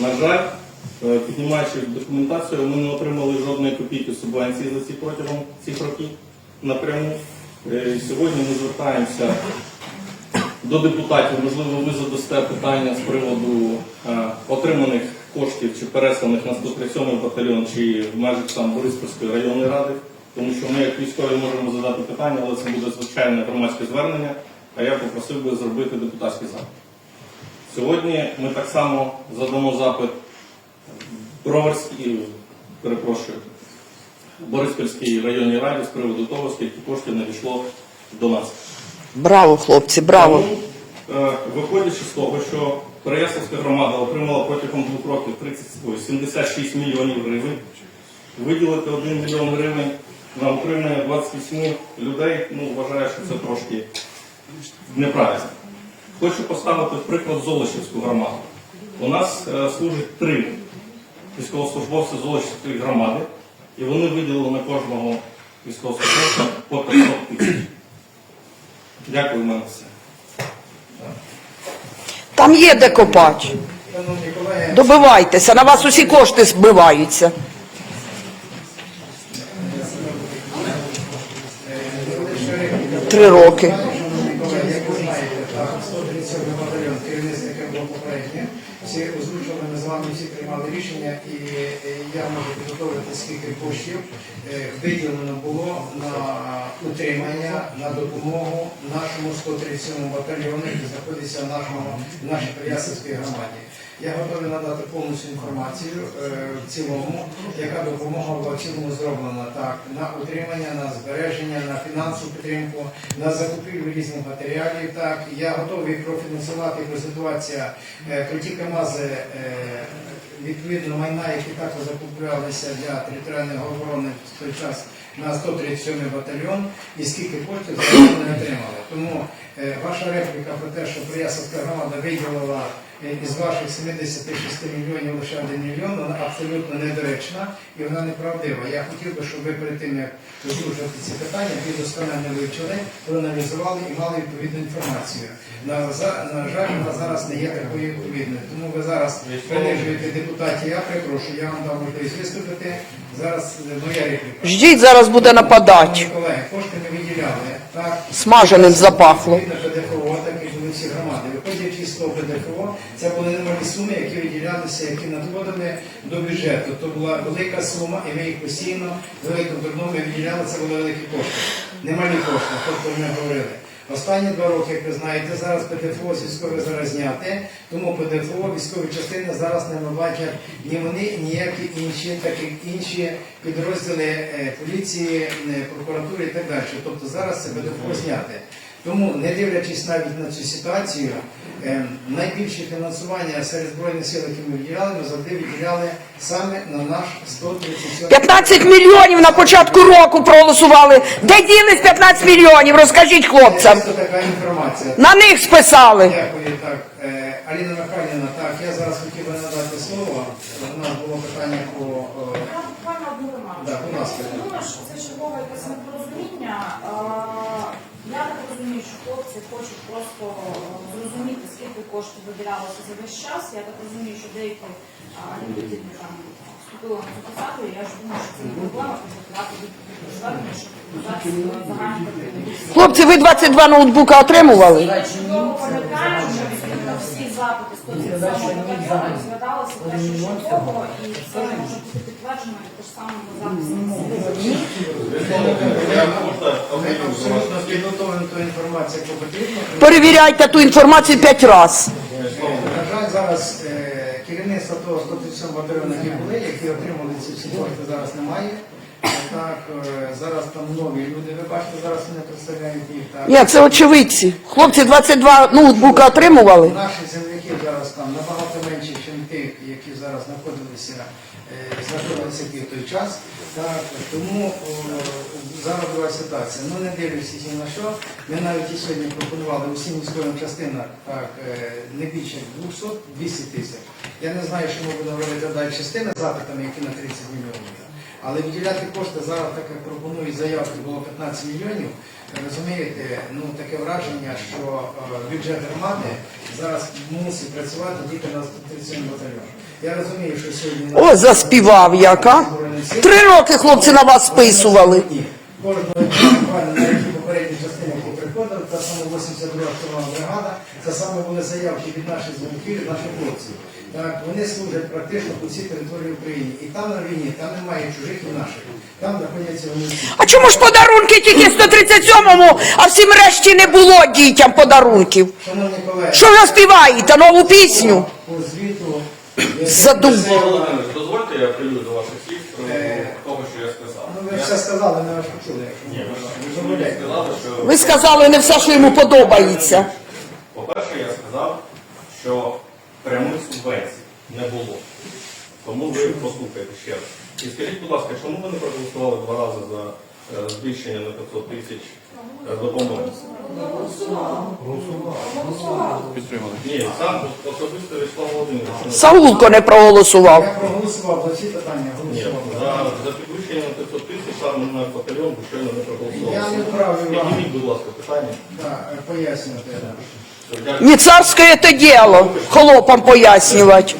На жаль, е, піднімаючи документацію, ми не отримали жодної копійки субвенції за ці протягом цих років напряму. Е, Сьогодні ми звертаємося до депутатів. Можливо, ви задасте питання з приводу е, отриманих коштів чи пересланих на 137 батальйон чи в межах там Бориспільської районної ради. Тому що ми, як військові, можемо задати питання, але це буде звичайне громадське звернення. А я попросив би зробити депутатський запит. Сьогодні ми так само задамо запит Броварській, перепрошую, Бориспільській районній раді з приводу того, скільки коштів надійшло до нас. Браво, хлопці, браво. Тому, е, виходячи з того, що Переяславська громада отримала протягом двох років 30, ой, 76 мільйонів гривень, виділити 1 мільйон гривень на утримання 28 людей, ну, вважаю, що це трошки неправильно. Хочу поставити приклад Золочівську громаду. У нас е, служить три військовослужбовці Золочівської громади, і вони виділили на кожного військовослужбовця по 500 тисяч. Дякую, в мене все. Там є де копати. Добивайтеся, на вас усі кошти збиваються. Три роки. Шановні колеги, як ви знаєте, так, 137 батальйон, керівництво, яким було попереднє, всі озвучували, ми з вами всі приймали рішення, і я можу підготовити скільки коштів е, виділено було на утримання, на допомогу нашому 137 батальйону, який знаходиться в нашому нашій Переяславській громаді. Я готовий надати повністю інформацію е, в цілому, яка допомога була в цілому зроблена так на утримання, на збереження, на фінансову підтримку, на закупівлю різних матеріалів. Так я готовий профінансувати ситуація е, круті КАМАЗи. е, Відповідно, майна, які також закуплялися для територіальної оборони в той час на 137 батальйон, і скільки коштів за не отримали. Тому е, ваша репліка про те, що Приясовська громада виділила із ваших 76 мільйонів лише 1 мільйон, вона абсолютно недоречна і вона неправдива. Я хотів би, щоб ви перед тим, як озвучувати ці питання, ви досконально вивчили, проаналізували і мали відповідну інформацію. На, на жаль, вона зараз не є такою відповідною. Тому ви зараз принижуєте депутатів. Я перепрошую, я вам дав можливість виступити. Зараз е, моя репліка. Ждіть, зараз буде нападати. Колеги, кошти ми виділяли. Так, Смаженим запахло. Відповідно ПДФО, так і були всі громади. Виходячи з того ПДФО, це були немалі суми, які виділялися, які надходили до бюджету. То була велика сума, і ми їх постійно великим ми виділяли, це були великі кошти. Немалі кошти, тобто ми говорили. Останні два роки, як ви знаєте, зараз ПДФО з військових зараз зняти, тому ПДФО військові частини зараз не бачать ні вони, ніякі інші, так як інші підрозділи е, поліції, е, прокуратури і так далі. Тобто зараз це ПДФО зняти. Тому, не дивлячись навіть на цю ситуацію, найбільше фінансування серед збройних сил, які ми виділяли, ми завжди виділяли саме на наш 137 15 мільйонів на початку року проголосували. Де ділись 15 мільйонів? Розкажіть хлопцям. Це така інформація. На них списали. Дякую, так. Аліна Михайлівна, так, я зараз хотів би надати слово. У нас було питання е, буквально одну ремарку. Да, будь ласка. Я думаю, що це чергове якесь непорозуміння. Е, Я так розумію, що хлопці хочуть просто е, зрозуміти, скільки коштів виділялося за весь час. Я так розумію, що деякі е, люди які там вступили на цю посаду, і я ж думаю, що це не проблема підготувати відповідне звернення, щоб показати загальну. Хлопці, ви 22 ноутбука отримували? Розглядалися теж і це може бути підтверджено і те саме на записі. Абсолютно підготовлена ту інформацію, яку потрібно. Перевіряйте ту інформацію 5 разів. На жаль, зараз е, керівництво того 137 батальйону, які були, які отримали ці всі кошти, зараз немає. Так, е, зараз там нові люди, ви бачите, зараз вони представляють їх. Так. Ні, це очевидці. Хлопці 22 ноутбука отримували. Наші земляки зараз там набагато тих, які зараз знаходилися, е, знаходилися в той час. Так, тому о, зараз була ситуація. Ну не дивлячись ні на що. Ми навіть і сьогодні пропонували усім військовим частинам так, е, не більше 200-200 тисяч. Я не знаю, що ми будемо робити далі частини запитами, які на 30 мільйонів. Але виділяти кошти зараз, так як пропонують заявки, було 15 мільйонів. Розумієте, ну таке враження, що е, бюджет громади зараз мусить працювати тільки на 37 батальйон. Я розумію, що сьогодні О, заспівав як. Три роки хлопці на вас списували. Кожного буквально на які попередні частини, які приходили, та саме 82 штурмова бригада, це саме були заявки від наших земляків, від наших хлопців. Так, вони служать практично по всій території України. І там на війні, там немає чужих і наших. Там знаходяться вони всі. А чому ж подарунки тільки 137-му, а всім решті не було дітям подарунків? Шановні колеги, Що ви співаєте? Нову пісню? по звіту... я Задум- Володимирович, дозвольте я прилюю до ваших слів про Е, того, що я сказав. Ну, ви все сказали, ми вас почули. Ні, ви ж Ви ви ж мені сказали, що Ви сказали не все, що йому подобається. По-перше, я сказав, що прямих субвенцій не було. Тому ви послухайте ще раз. І скажіть, будь ласка, чому ви не проголосували два рази за е, збільшення на 500 тисяч е, допомоги? Ні, сам особисто Вячеслав Володимирович. Саулко не проголосував. Я проголосував за ці питання, Ні, голосував. за, за підвищення на 500 тисяч саме на батальйон щойно не проголосували. Я не правий вам. Підніміть, будь ласка, питання. Так, пояснювати. Не царское это дело, холопам пояснювати.